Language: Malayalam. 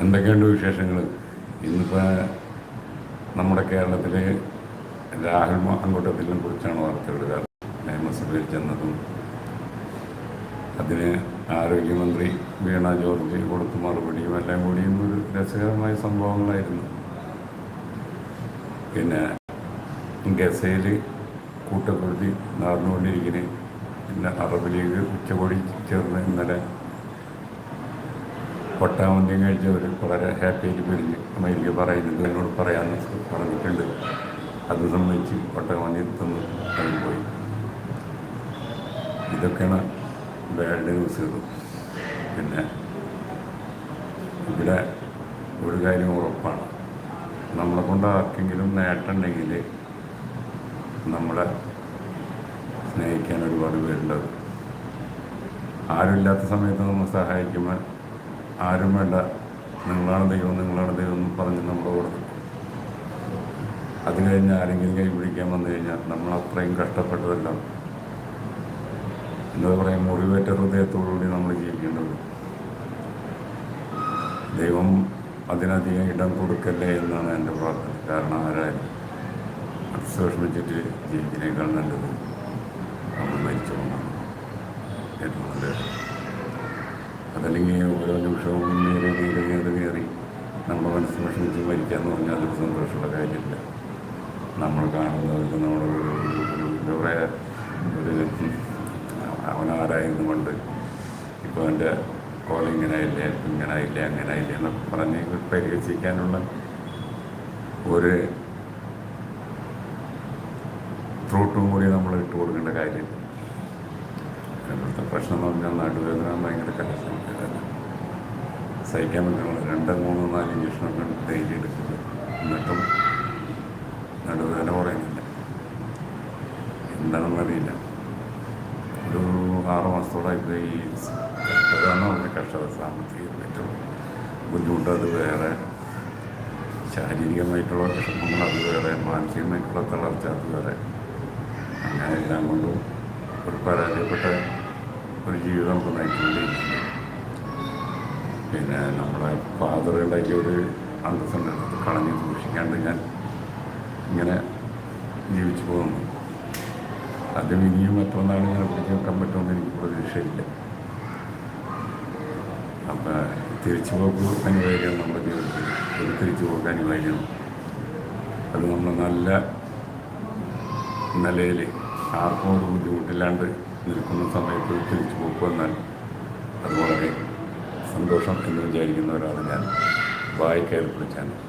എന്തൊക്കെയുണ്ട് വിശേഷങ്ങൾ ഇന്നിപ്പോൾ നമ്മുടെ കേരളത്തിലെ രാഹുൽ മാങ്കൂട്ടത്തിനെ കുറിച്ചാണ് വാർത്തകൾ നിയമസഭയിൽ ചെന്നതും അതിന് ആരോഗ്യമന്ത്രി വീണ ജോർജ് കൊടുത്ത മറുപടിയും എല്ലാം കൂടിയും ഒരു രസകരമായ സംഭവങ്ങളായിരുന്നു. പിന്നെ ഗസയിൽ കൂട്ടക്കുരുതി നടന്നുകൊണ്ടിരിക്കുന്നത് പിന്നെ അറബ് ലീഗ് ഉച്ചകോടി ചേർന്ന് ഇന്നലെ പട്ടാമന്ത്യം കഴിച്ചവർ വളരെ ഹാപ്പിയായിട്ട് പിരിഞ്ഞ് അമ്മയിലേക്ക് പറയുന്നത് എന്നോട് പറയാമെന്ന് പറഞ്ഞിട്ടുണ്ട്. അത് സംബന്ധിച്ച് പട്ടാമന്ത്യം തന്നു പോയി ഇതൊക്കെയാണ് ബാഡ് ന്യൂസുകൾ പിന്നെ ഇവിടെ ഒരു കാര്യം ഉറപ്പാണ്. നമ്മളെ കൊണ്ട് ആർക്കെങ്കിലും നേട്ടമുണ്ടെങ്കിൽ നമ്മളെ സ്നേഹിക്കാൻ ഒരുപാട് പേരുണ്ടാവും. ആരുമില്ലാത്ത സമയത്ത് നമ്മൾ സഹായിക്കുമ്പോൾ ആരും വേണ്ട നിങ്ങളാണ് ദൈവം നിങ്ങളാണ് ദൈവം എന്ന് പറഞ്ഞ് നമ്മുടെ കൂടെ അത് കഴിഞ്ഞ് ആരെങ്കിലും കൈ പിടിക്കാൻ വന്നു കഴിഞ്ഞാൽ നമ്മൾ അത്രയും കഷ്ടപ്പെട്ടതല്ല എന്താ പറയുക മുറിവേറ്റ ഹൃദയത്തോടുകൂടി നമ്മൾ ജീവിക്കേണ്ടത് ദൈവം അതിനധികം ഇടം കൊടുക്കല്ലേ എന്നാണ് എന്റെ പ്രാർത്ഥന. കാരണം ആരായാലും വിഷമിച്ചിട്ട് ജീവിക്കുന്നേക്കാൾ നല്ലത് നമ്മൾ മരിച്ചുകൊണ്ടാണ് ഏറ്റവും നല്ലത് അതല്ലെങ്കിൽ ഓരോ നിമിഷവും നേരെ കയറി കയറി കയറി നമ്മുടെ മനസ്സ് വിഷമിച്ച് മരിക്കാന്ന് പറഞ്ഞാൽ അതൊരു സന്തോഷമുള്ള കാര്യമില്ല. നമ്മൾ കാണുന്നത് നമ്മുടെ എന്താ പറയുക ഒരു അവനാരായിരുന്നു കൊണ്ട് ഇപ്പോൾ എന്റെ കോൾ ഇങ്ങനെ ആയില്ലേ ഇങ്ങനെ ആയില്ലേ അങ്ങനെ ആയില്ലേ എന്നൊക്കെ പറഞ്ഞ് പരിഹസിക്കാനുള്ള ഒരു ഫ്രൂട്ടും കൂടി നമ്മൾ ഇട്ട് കൊടുക്കേണ്ട കാര്യം ഇവിടുത്തെ പ്രശ്നം എന്ന് പറഞ്ഞാൽ നടുവേദന ഭയങ്കര കഷ്ടമാണ് സഹിക്കാൻ പറ്റുന്നത് രണ്ട് മൂന്ന് നാല് ഇഞ്ചക്ഷനൊക്കെ ഡെയിലി എടുക്കുന്നത് എന്നിട്ടും നടുവേദന കുറയുന്നില്ല. എന്താണെന്ന് അറിയില്ല. ഒരു ആറ് മാസത്തോളായിട്ട് ഈ കഷ്ടത എന്ന് പറഞ്ഞ കഷ്ടത സാമ്പത്തിക ഏറ്റവും ബുദ്ധിമുട്ട് അത് വേറെ ശാരീരികമായിട്ടുള്ള വിഷമങ്ങൾ അത് വേറെ മാനസികമായിട്ടുള്ള തളർച്ച അത് വേറെ അങ്ങനെ എല്ലാം കൊണ്ടും ഒരു പരാജയപ്പെട്ട ഒരു ജീവിതം നമുക്ക് നയിച്ചുകൊണ്ടിരിക്കുന്നത് പിന്നെ നമ്മളെ ഫാദറുകളുടെ ഒരു അന്തസ്സുണ്ട് കളഞ്ഞ് സൂക്ഷിക്കാണ്ട് ഞാൻ ഇങ്ങനെ ജീവിച്ചു പോകുന്നു. അതും ഇനിയും മറ്റൊന്നാണ് ഞാൻ പിടിച്ചു വെക്കാൻ പറ്റുമെന്ന് എനിക്ക് പ്രതീക്ഷയില്ല. അപ്പം തിരിച്ചു പോക്ക് അനിവാര്യമാണ് നമ്മുടെ ജീവിതത്തിൽ. ഒരു തിരിച്ചു പോക്ക് അനിവാര്യമാണ് അത് നമ്മൾ നല്ല നിലയിൽ ആർക്കും ഒരു ബുദ്ധിമുട്ടില്ലാണ്ട് നിൽക്കുന്ന സമയത്ത് തിരിച്ചു പോകുമെന്നാൽ അത് വളരെ സന്തോഷം എന്ന് വിചാരിക്കുന്ന ഒരാളാണ് ഞാൻ. വായിക്കയിൽ പിടിച്ചാണ്.